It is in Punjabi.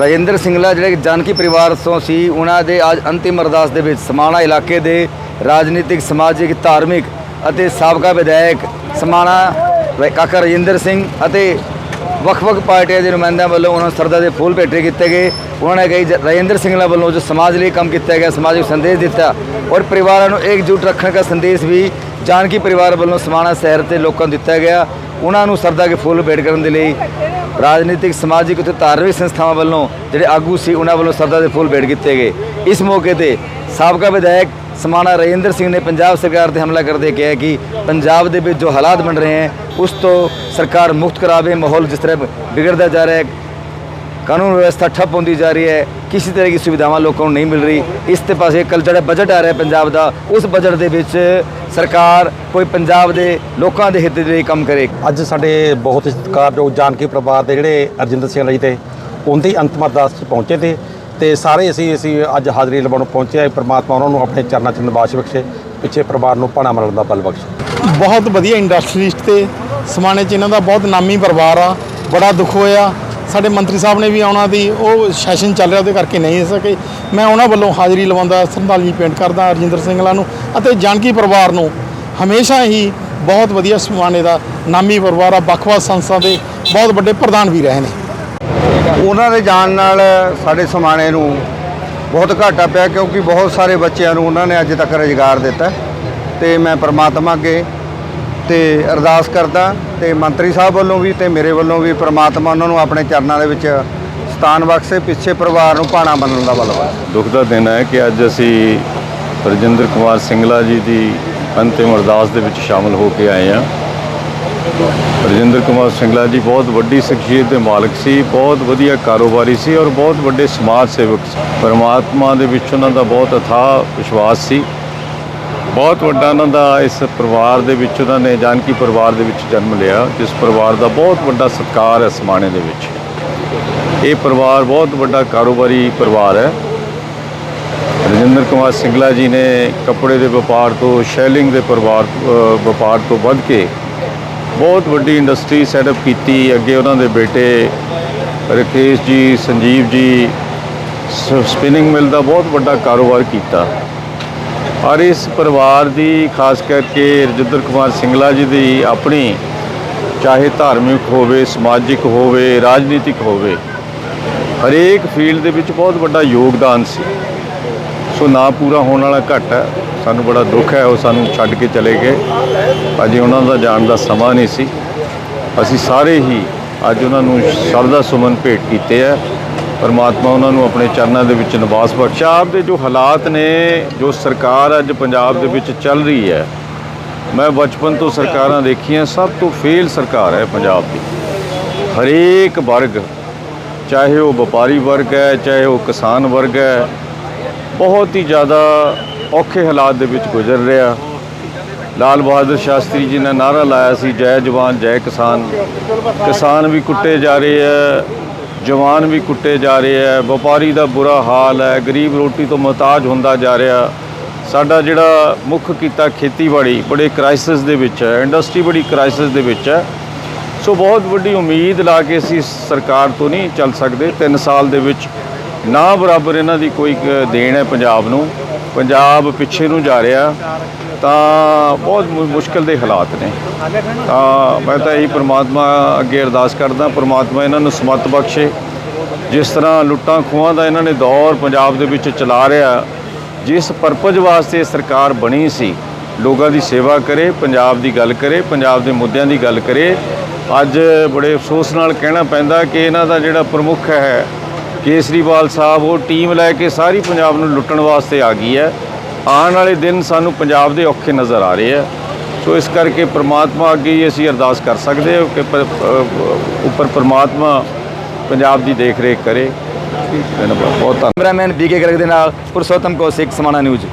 ਰਾਜਿੰਦਰ ਸਿੰਘਲਾ ਜਿਹੜੇ ਕਿ ਜਾਨਕੀ ਪਰਿਵਾਰ ਤੋਂ ਸੀ, ਉਹਨਾਂ ਦੇ ਅੱਜ ਅੰਤਿਮ ਅਰਦਾਸ ਦੇ ਵਿੱਚ ਸਮਾਣਾ ਇਲਾਕੇ ਦੇ ਰਾਜਨੀਤਿਕ, ਸਮਾਜਿਕ, ਧਾਰਮਿਕ ਅਤੇ ਸਾਬਕਾ ਵਿਧਾਇਕ ਸਮਾਣਾ ਕਾਕਾ ਰਾਜਿੰਦਰ ਸਿੰਘ ਅਤੇ ਵੱਖ-ਵੱਖ ਪਾਰਟੀਆਂ ਦੇ ਨੁਮਾਇੰਦਿਆਂ ਵੱਲੋਂ ਉਹਨਾਂ ਨੂੰ ਸਰਦਾ ਦੇ ਫੁੱਲ ਭੇਟੇ ਕੀਤੇ ਗਏ। ਉਹਨਾਂ ਨੇ ਕਹੀ, ਜ- ਰਾਜਿੰਦਰ ਸਿੰਘਲਾ ਵੱਲੋਂ ਜੋ ਸਮਾਜ ਲਈ ਕੰਮ ਕੀਤਾ ਗਿਆ, ਸਮਾਜਿਕ ਸੰਦੇਸ਼ ਦਿੱਤਾ ਔਰ ਪਰਿਵਾਰਾਂ ਨੂੰ ਇਕਜੁੱਟ ਰੱਖਣ ਦਾ ਸੰਦੇਸ਼ ਵੀ ਜਾਨਕੀ ਪਰਿਵਾਰ ਵੱਲੋਂ ਸਮਾਣਾ ਸ਼ਹਿਰ ਤੇ ਲੋਕਾਂ ਨੂੰ ਦਿੱਤਾ ਗਿਆ। ਉਹਨਾਂ ਨੂੰ ਸਰਦਾ ਕੇ ਫੁੱਲ ਭੇਟ ਕਰਨ ਦੇ ਲਈ ਰਾਜਨੀਤਿਕ, ਸਮਾਜਿਕ ਅਤੇ ਧਾਰਮਿਕ ਸੰਸਥਾਵਾਂ ਵੱਲੋਂ ਜਿਹੜੇ ਆਗੂ ਸੀ, ਉਹਨਾਂ ਵੱਲੋਂ ਸਰਦਾ ਦੇ ਫੁੱਲ ਭੇਟ ਕੀਤੇ ਗਏ। ਇਸ ਮੌਕੇ ਤੇ ਸਾਬਕਾ ਵਿਧਾਇਕ ਸਮਾਣਾ ਰਜਿੰਦਰ ਸਿੰਘ ਨੇ ਪੰਜਾਬ ਸਰਕਾਰ ਤੇ ਹਮਲਾ ਕਰਦੇ ਕਿਹਾ ਕਿ ਪੰਜਾਬ ਦੇ ਵਿੱਚ ਜੋ ਹਾਲਾਤ ਬਣ ਰਹੇ ਹਨ, ਉਸ ਤੋਂ ਸਰਕਾਰ ਮੁਕਤ ਕਰਾਵੇ, ਮਾਹੌਲ ਜਿਸ ਤਰ੍ਹਾਂ ਵਿਗੜਦਾ ਜਾ ਰਿਹਾ ਹੈ, ਕਾਨੂੰਨ ਵਿਵਸਥਾ ਠੱਪ ਹੁੰਦੀ ਜਾ ਰਹੀ ਹੈ ਕਿਸੇ ਤਰ੍ਹਾਂ ਦੀ ਸੁਵਿਧਾਵਾਂ ਲੋਕਾਂ ਨੂੰ ਨਹੀਂ ਮਿਲ ਰਹੀ। ਇਸ ਤੇ ਪਾਸੇ ਕੱਲ ਜਿਹੜਾ ਬਜਟ ਆ ਰਿਹਾ ਪੰਜਾਬ ਦਾ ਉਸ ਬਜਟ ਦੇ ਵਿੱਚ ਸਰਕਾਰ ਕੋਈ ਪੰਜਾਬ ਦੇ ਲੋਕਾਂ ਦੇ ਹਿੱਤ ਦੇ ਲਈ ਕੰਮ ਕਰੇ। ਅੱਜ ਸਾਡੇ ਬਹੁਤ ਹੀ ਸਤਿਕਾਰਯੋਗ ਜਾਨਕੀ ਪਰਿਵਾਰ ਦੇ ਜਿਹੜੇ ਅਰਜਿੰਦਰ ਸਿੰਘ ਜੀ ਤੇ ਉਹਨਾਂ ਦੀ ਅੰਤਮ ਅਰਦਾਸ 'ਚ ਪਹੁੰਚੇ ਤੇ ਤੇ ਸਾਰੇ ਅਸੀਂ ਅਸੀਂ ਅੱਜ ਹਾਜ਼ਰੀ ਲਵਾਉਣ ਪਹੁੰਚੇ ਆ ਪ੍ਰਮਾਤਮਾ ਉਹਨਾਂ ਨੂੰ ਆਪਣੇ ਚਰਨਾਂ 'ਚ ਨਿਵਾਸ ਬਖਸ਼ੇ ਪਿੱਛੇ ਪਰਿਵਾਰ ਨੂੰ ਭਾਣਾ ਮਰਨ ਦਾ ਬਲ ਬਖਸ਼ੇ। ਬਹੁਤ ਵਧੀਆ ਇੰਡਸਟਰੀਸਟ ਤੇ ਸਮਾਣੇ ਚ ਇਹਨਾਂ ਦਾ ਬਹੁਤ ਨਾਮੀ ਪਰਿਵਾਰ ਆ ਬੜਾ ਦੁੱਖ ਹੋਇਆ। ਸਾਡੇ ਮੰਤਰੀ ਸਾਹਿਬ ਨੇ ਵੀ ਆਉਣਾ ਦੀ ਉਹ ਸੈਸ਼ਨ ਚੱਲ ਰਿਹਾ ਉਹਦੇ ਕਰਕੇ ਨਹੀਂ ਆ ਸਕੇ। ਮੈਂ ਉਹਨਾਂ ਵੱਲੋਂ ਹਾਜ਼ਰੀ ਲਵਾਉਂਦਾ ਸ਼ਰਧਾਂਜਲੀ ਭੇਂਟ ਕਰਦਾ ਰਜਿੰਦਰ ਸਿੰਘਲਾ ਨੂੰ ਅਤੇ ਜਾਨਕੀ ਪਰਿਵਾਰ ਨੂੰ ਹਮੇਸ਼ਾ ਹੀ ਬਹੁਤ ਵਧੀਆ ਸਮਾਣੇ ਦਾ ਨਾਮੀ ਪਰਿਵਾਰ ਆ, ਵੱਖ-ਵੱਖ ਸੰਸਥਾ ਦੇ ਬਹੁਤ ਵੱਡੇ ਪ੍ਰਧਾਨ ਵੀ ਰਹੇ ਨੇ। ਉਹਨਾਂ ਦੇ ਜਾਣ ਨਾਲ ਸਾਡੇ ਸਮਾਣੇ ਨੂੰ ਬਹੁਤ ਘਾਟਾ ਪਿਆ ਕਿਉਂਕਿ ਬਹੁਤ ਸਾਰੇ ਬੱਚਿਆਂ ਨੂੰ ਉਹਨਾਂ ਨੇ ਅੱਜ ਤੱਕ ਰੁਜ਼ਗਾਰ ਦਿੱਤਾ ਤੇ ਮੈਂ ਪਰਮਾਤਮਾ ਅੱਗੇ ਤੇ ਅਰਦਾਸ ਕਰਦਾ ਤੇ ਮੰਤਰੀ ਸਾਹਿਬ ਵੱਲੋਂ ਵੀ ਤੇ ਮੇਰੇ ਵੱਲੋਂ ਵੀ ਪ੍ਰਮਾਤਮਾ ਉਹਨਾਂ ਨੂੰ ਆਪਣੇ ਚਰਨਾਂ ਦੇ ਵਿੱਚ ਸਥਾਨ ਬਖਸ਼ੇ, ਪਿੱਛੇ ਪਰਿਵਾਰ ਨੂੰ ਭਾਣਾ ਮੰਨਣ ਦਾ ਬਲ ਬਖਸ਼ੇ ਦੁੱਖ ਦਾ ਦਿਨ ਹੈ ਕਿ ਅੱਜ ਅਸੀਂ ਰਜਿੰਦਰ ਕੁਮਾਰ ਸਿੰਗਲਾ ਜੀ ਦੀ ਅੰਤਿਮ ਅਰਦਾਸ ਦੇ ਵਿੱਚ ਸ਼ਾਮਲ ਹੋ ਕੇ ਆਏ ਹਾਂ। ਰਜਿੰਦਰ ਕੁਮਾਰ ਸਿੰਗਲਾ ਜੀ ਬਹੁਤ ਵੱਡੀ ਸ਼ਖਸੀਅਤ ਦੇ ਮਾਲਕ ਸੀ, ਬਹੁਤ ਵਧੀਆ ਕਾਰੋਬਾਰੀ ਸੀ ਔਰ ਬਹੁਤ ਵੱਡੇ ਸਮਾਜ ਸੇਵਕ ਸੀ। ਪਰਮਾਤਮਾ ਦੇ ਵਿੱਚ ਉਹਨਾਂ ਦਾ ਬਹੁਤ ਅਥਾਹ ਵਿਸ਼ਵਾਸ ਸੀ। ਬਹੁਤ ਵੱਡਾ ਉਹਨਾਂ ਦਾ ਇਸ ਪਰਿਵਾਰ ਦੇ ਵਿੱਚ, ਉਹਨਾਂ ਨੇ ਜਾਨਕੀ ਪਰਿਵਾਰ ਦੇ ਵਿੱਚ ਜਨਮ ਲਿਆ, ਜਿਸ ਪਰਿਵਾਰ ਦਾ ਬਹੁਤ ਵੱਡਾ ਸਤਿਕਾਰ ਹੈ ਸਮਾਣੇ ਦੇ ਵਿੱਚ। ਇਹ ਪਰਿਵਾਰ ਬਹੁਤ ਵੱਡਾ ਕਾਰੋਬਾਰੀ ਪਰਿਵਾਰ ਹੈ। ਰਜਿੰਦਰ ਕੁਮਾਰ ਸਿੰਗਲਾ ਜੀ ਨੇ ਕੱਪੜੇ ਦੇ ਵਪਾਰ ਤੋਂ, ਸ਼ੈਲਿੰਗ ਦੇ ਪਰਿਵਾਰ ਵਪਾਰ ਤੋਂ ਵੱਧ ਕੇ ਬਹੁਤ ਵੱਡੀ ਇੰਡਸਟਰੀ ਸੈਟਅਪ ਕੀਤੀ। ਅੱਗੇ ਉਹਨਾਂ ਦੇ ਬੇਟੇ ਰਕੇਸ਼ ਜੀ, ਸੰਜੀਵ ਜੀ ਸਪਿਨਿੰਗ ਮਿਲ ਦਾ ਬਹੁਤ ਵੱਡਾ ਕਾਰੋਬਾਰ ਕੀਤਾ। ਔਰ ਇਸ ਪਰਿਵਾਰ ਦੀ ਖਾਸ ਕਰਕੇ ਰਜਿੰਦਰ ਕੁਮਾਰ ਸਿੰਗਲਾ ਜੀ ਦੀ ਆਪਣੀ, ਚਾਹੇ ਧਾਰਮਿਕ ਹੋਵੇ, ਸਮਾਜਿਕ ਹੋਵੇ, ਰਾਜਨੀਤਿਕ ਹੋਵੇ, ਹਰੇਕ ਫੀਲਡ ਦੇ ਵਿੱਚ ਬਹੁਤ ਵੱਡਾ ਯੋਗਦਾਨ ਸੀ। ਸੋ ਨਾ ਪੂਰਾ ਹੋਣ ਵਾਲਾ ਘੱਟ ਹੈ। ਸਾਨੂੰ ਬੜਾ ਦੁੱਖ ਹੈ, ਉਹ ਸਾਨੂੰ ਛੱਡ ਕੇ ਚਲੇ ਗਏ। ਅਜੇ ਉਹਨਾਂ ਦਾ ਜਾਣ ਦਾ ਸਮਾਂ ਨਹੀਂ ਸੀ। ਅਸੀਂ ਸਾਰੇ ਹੀ ਅੱਜ ਉਹਨਾਂ ਨੂੰ ਸ਼ਰਧਾ ਸੁਮਨ ਭੇਟ ਕੀਤੇ ਆ ਪਰਮਾਤਮਾ ਉਹਨਾਂ ਨੂੰ ਆਪਣੇ ਚਰਨਾਂ ਦੇ ਵਿੱਚ ਨਿਵਾਸ ਬਖਸ਼ੇ। ਪੰਜਾਬ ਦੇ ਜੋ ਹਾਲਾਤ ਨੇ, ਜੋ ਸਰਕਾਰ ਅੱਜ ਪੰਜਾਬ ਦੇ ਵਿੱਚ ਚੱਲ ਰਹੀ ਹੈ, ਮੈਂ ਬਚਪਨ ਤੋਂ ਸਰਕਾਰਾਂ ਦੇਖੀਆਂ, ਸਭ ਤੋਂ ਫੇਲ ਸਰਕਾਰ ਹੈ ਪੰਜਾਬ ਦੀ। ਹਰੇਕ ਵਰਗ, ਚਾਹੇ ਉਹ ਵਪਾਰੀ ਵਰਗ ਹੈ, ਚਾਹੇ ਉਹ ਕਿਸਾਨ ਵਰਗ ਹੈ, ਬਹੁਤ ਹੀ ਜ਼ਿਆਦਾ ਔਖੇ ਹਾਲਾਤ ਦੇ ਵਿੱਚ ਗੁਜ਼ਰ ਰਿਹਾ। ਲਾਲ ਬਹਾਦਰ ਸ਼ਾਸਤਰੀ ਜੀ ਨੇ ਨਾਰਾ ਲਾਇਆ ਸੀ, ਜੈ ਜਵਾਨ, ਜੈ ਕਿਸਾਨ। ਕਿਸਾਨ ਵੀ ਕੁੱਟੇ ਜਾ ਰਹੇ ਹੈ ਜਵਾਨ ਵੀ ਕੁੱਟੇ ਜਾ ਰਹੇ ਹੈ ਵਪਾਰੀ ਦਾ ਬੁਰਾ ਹਾਲ ਹੈ, ਗਰੀਬ ਰੋਟੀ ਤੋਂ ਮੁਹਤਾਜ ਹੁੰਦਾ ਜਾ ਰਿਹਾ। ਸਾਡਾ ਜਿਹੜਾ ਮੁੱਖ ਕੀਤਾ ਖੇਤੀਬਾੜੀ, ਬੜੇ ਕ੍ਰਾਈਸਿਸ ਦੇ ਵਿੱਚ ਹੈ ਇੰਡਸਟਰੀ ਬੜੀ ਕ੍ਰਾਈਸਿਸ ਦੇ ਵਿੱਚ ਹੈ। ਸੋ ਬਹੁਤ ਵੱਡੀ ਉਮੀਦ ਲਾ ਕੇ ਅਸੀਂ ਸਰਕਾਰ ਤੋਂ ਨਹੀਂ ਚੱਲ ਸਕਦੇ। 3 ਸਾਲ ਦੇ ਵਿੱਚ ਨਾ ਬਰਾਬਰ ਇਹਨਾਂ ਦੀ ਕੋਈ ਦੇਣ ਹੈ ਪੰਜਾਬ ਨੂੰ। ਪੰਜਾਬ ਪਿੱਛੇ ਨੂੰ ਜਾ ਰਿਹਾ। ਤਾਂ ਬਹੁਤ ਮੁ- ਮੁਸ਼ਕਲ ਦੇ ਹਾਲਾਤ ਨੇ। ਤਾਂ ਮੈਂ ਤਾਂ ਇਹੀ ਪ੍ਰਮਾਤਮਾ ਅੱਗੇ ਅਰਦਾਸ ਕਰਦਾ, ਪ੍ਰਮਾਤਮਾ ਇਹਨਾਂ ਨੂੰ ਸਮਤ ਬਖਸ਼ੇ। ਜਿਸ ਤਰ੍ਹਾਂ ਲੁੱਟਾਂ ਖੋਹਾਂ ਦਾ ਇਹਨਾਂ ਨੇ ਦੌਰ ਪੰਜਾਬ ਦੇ ਵਿੱਚ ਚਲਾ ਰਿਹਾ, ਜਿਸ ਪਰਪਸ ਵਾਸਤੇ ਸਰਕਾਰ ਬਣੀ ਸੀ, ਲੋਕਾਂ ਦੀ ਸੇਵਾ ਕਰੇ, ਪੰਜਾਬ ਦੀ ਗੱਲ ਕਰੇ, ਪੰਜਾਬ ਦੇ ਮੁੱਦਿਆਂ ਦੀ ਗੱਲ ਕਰੇ। ਅੱਜ ਬੜੇ ਅਫਸੋਸ ਨਾਲ ਕਹਿਣਾ ਪੈਂਦਾ ਕਿ ਇਹਨਾਂ ਦਾ ਜਿਹੜਾ ਪ੍ਰਮੁੱਖ ਹੈ ਕੇਸਰੀਵਾਲ ਸਾਹਿਬ, ਉਹ ਟੀਮ ਲੈ ਕੇ ਸਾਰੀ ਪੰਜਾਬ ਨੂੰ ਲੁੱਟਣ ਵਾਸਤੇ ਆ ਗਈ ਹੈ। ਆਉਣ ਵਾਲੇ ਦਿਨ ਸਾਨੂੰ ਪੰਜਾਬ ਦੇ ਔਖੇ ਨਜ਼ਰ ਆ ਰਹੇ ਆ। ਸੋ ਇਸ ਕਰਕੇ ਪ੍ਰਮਾਤਮਾ ਅੱਗੇ ਹੀ ਅਸੀਂ ਅਰਦਾਸ ਕਰ ਸਕਦੇ ਹਾਂ ਕਿ ਉੱਪਰ ਪ੍ਰਮਾਤਮਾ ਪੰਜਾਬ ਦੀ ਦੇਖ ਰੇਖ ਕਰੇ। ਧੰਨਵਾਦ, ਬਹੁਤ ਧੰਨਵਾਦ ਕੈਮਰਾਮੈਨ ਬੀਕੇ ਗਰਗ ਦੇ ਨਾਲ ਪੁਰਸ਼ੋਤਮ ਕੌਸ਼ਿਕ ਸਮਾਣਾ ਨਿਊਜ਼।